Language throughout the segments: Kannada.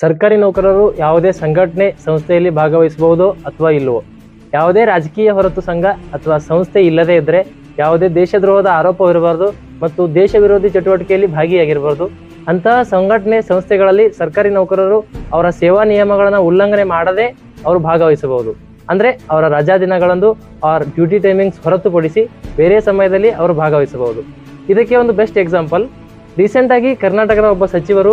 ಸರ್ಕಾರಿ ನೌಕರರು ಯಾವುದೇ ಸಂಘಟನೆ ಸಂಸ್ಥೆಯಲ್ಲಿ ಭಾಗವಹಿಸಬಹುದು ಅಥವಾ ಇಲ್ಲವೋ? ಯಾವುದೇ ರಾಜಕೀಯ ಹೊರತು ಸಂಘ ಅಥವಾ ಸಂಸ್ಥೆ ಇಲ್ಲದೇ ಇದ್ದರೆ ಯಾವುದೇ ದೇಶದ್ರೋಹದ ಆರೋಪವಿರಬಾರ್ದು ಮತ್ತು ದೇಶ ವಿರೋಧಿ ಚಟುವಟಿಕೆಯಲ್ಲಿ ಭಾಗಿಯಾಗಿರಬಾರ್ದು. ಅಂತಹ ಸಂಘಟನೆ ಸಂಸ್ಥೆಗಳಲ್ಲಿ ಸರ್ಕಾರಿ ನೌಕರರು ಅವರ ಸೇವಾ ನಿಯಮಗಳನ್ನು ಉಲ್ಲಂಘನೆ ಮಾಡದೆ ಅವರು ಭಾಗವಹಿಸಬಹುದು. ಅಂದರೆ ಅವರ ರಜಾ ದಿನಗಳಂದು ಅವರ ಡ್ಯೂಟಿ ಟೈಮಿಂಗ್ಸ್ ಹೊರತುಪಡಿಸಿ ಬೇರೆ ಸಮಯದಲ್ಲಿ ಅವರು ಭಾಗವಹಿಸಬಹುದು. ಇದಕ್ಕೆ ಒಂದು ಬೆಸ್ಟ್ ಎಕ್ಸಾಂಪಲ್. ರೀಸೆಂಟಾಗಿ ಕರ್ನಾಟಕದ ಒಬ್ಬ ಸಚಿವರು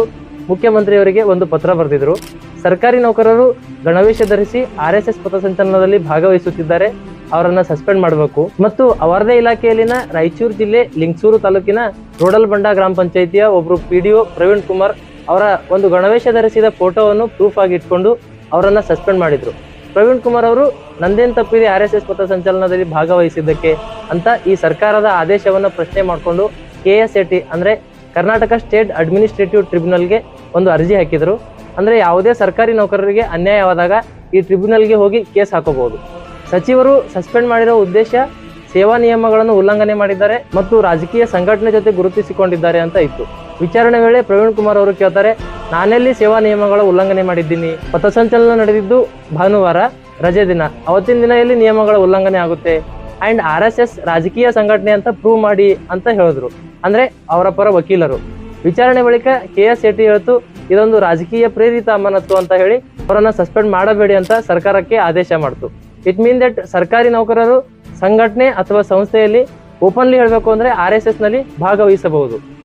ಮುಖ್ಯಮಂತ್ರಿಯವರಿಗೆ ಒಂದು ಪತ್ರ ಬರೆದಿದ್ರು. ಸರ್ಕಾರಿ ನೌಕರರು ಗಣವೇಶ ಧರಿಸಿ ಆರ್ ಎಸ್ ಎಸ್ ಪಥಸಂಚಲನದಲ್ಲಿ ಭಾಗವಹಿಸುತ್ತಿದ್ದಾರೆ. ಅವರನ್ನ ಸಸ್ಪೆಂಡ್ ಮಾಡಬೇಕು. ಮತ್ತು ಅವರದೇ ಇಲಾಖೆಯಲ್ಲಿನ ರಾಯಚೂರು ಜಿಲ್ಲೆ ಲಿಂಗಸೂರು ತಾಲೂಕಿನ ರೋಡಲ್ ಬಂಡ ಗ್ರಾಮ ಪಂಚಾಯಿತಿಯ ಒಬ್ಬರು P D O Praveen Kumar ಅವರ ಒಂದು ಗಣವೇಶ ಧರಿಸಿದ ಫೋಟೋವನ್ನು ಪ್ರೂಫ್ ಆಗಿ ಇಟ್ಕೊಂಡು ಅವರನ್ನ ಸಸ್ಪೆಂಡ್ ಮಾಡಿದ್ರು. ಪ್ರವೀಣ್ ಕುಮಾರ್ ಅವರು, ನಂದೇನ್ ತಪ್ಪಿದೆ ಆರ್ ಎಸ್ ಎಸ್ ಪಥಸಂಚಲನದಲ್ಲಿ ಭಾಗವಹಿಸಿದ್ದಕ್ಕೆ? ಅಂತ ಈ ಸರ್ಕಾರದ ಆದೇಶವನ್ನು ಪ್ರಶ್ನೆ ಮಾಡಿಕೊಂಡು ಕೆ ಎಸ್ ಎ ಅಂದ್ರೆ ಕರ್ನಾಟಕ ಸ್ಟೇಟ್ ಅಡ್ಮಿನಿಸ್ಟ್ರೇಟಿವ್ ಟ್ರಿಬ್ಯುನಲ್ಗೆ ಒಂದು ಅರ್ಜಿ ಹಾಕಿದ್ರು. ಅಂದರೆ ಯಾವುದೇ ಸರ್ಕಾರಿ ನೌಕರರಿಗೆ ಅನ್ಯಾಯವಾದಾಗ ಈ ಟ್ರಿಬ್ಯುನಲ್ಗೆ ಹೋಗಿ ಕೇಸ್ ಹಾಕೋಬಹುದು. ಸಚಿವರು ಸಸ್ಪೆಂಡ್ ಮಾಡಿರೋ ಉದ್ದೇಶ ಸೇವಾ ನಿಯಮಗಳನ್ನು ಉಲ್ಲಂಘನೆ ಮಾಡಿದ್ದಾರೆ ಮತ್ತು ರಾಜಕೀಯ ಸಂಘಟನೆ ಜೊತೆ ಗುರುತಿಸಿಕೊಂಡಿದ್ದಾರೆ ಅಂತ ಇತ್ತು. ವಿಚಾರಣೆ ವೇಳೆ ಪ್ರವೀಣ್ ಕುಮಾರ್ ಅವರು ಕೇಳ್ತಾರೆ, ನಾನೆಲ್ಲಿ ಸೇವಾ ನಿಯಮಗಳ ಉಲ್ಲಂಘನೆ ಮಾಡಿದ್ದೀನಿ? ಪಥಸಂಚಲನ ನಡೆದಿದ್ದು ಭಾನುವಾರ ರಜೆ ದಿನ. ಅವತ್ತಿನ ದಿನ ಎಲ್ಲಿ ನಿಯಮಗಳ ಉಲ್ಲಂಘನೆ ಆಗುತ್ತೆ? ಅಂಡ್ ಆರ್ ಎಸ್ ಎಸ್ ರಾಜಕೀಯ ಸಂಘಟನೆ ಅಂತ ಪ್ರೂವ್ ಮಾಡಿ ಅಂತ ಹೇಳಿದ್ರು. ಅಂದ್ರೆ ಅವರ ಪರ ವಕೀಲರು. ವಿಚಾರಣೆ ಬಳಿಕ ಕೆ ಎಸ್ ಶೆಟ್ಟಿ ಹೇಳ್ತು, ಇದೊಂದು ರಾಜಕೀಯ ಪ್ರೇರಿತ ಅಮಾನತ್ತು ಅಂತ ಹೇಳಿ ಅವರನ್ನ ಸಸ್ಪೆಂಡ್ ಮಾಡಬೇಡಿ ಅಂತ ಸರ್ಕಾರಕ್ಕೆ ಆದೇಶ ಮಾಡ್ತು. ಇಟ್ ಮೀನ್ ದಟ್ ಸರ್ಕಾರಿ ನೌಕರರು ಸಂಘಟನೆ ಅಥವಾ ಸಂಸ್ಥೆಯಲ್ಲಿ ಓಪನ್ಲಿ ಹೇಳಬೇಕು ಅಂದ್ರೆ ಆರ್ ಎಸ್ ಎಸ್ನಲ್ಲಿ ಭಾಗವಹಿಸಬಹುದು.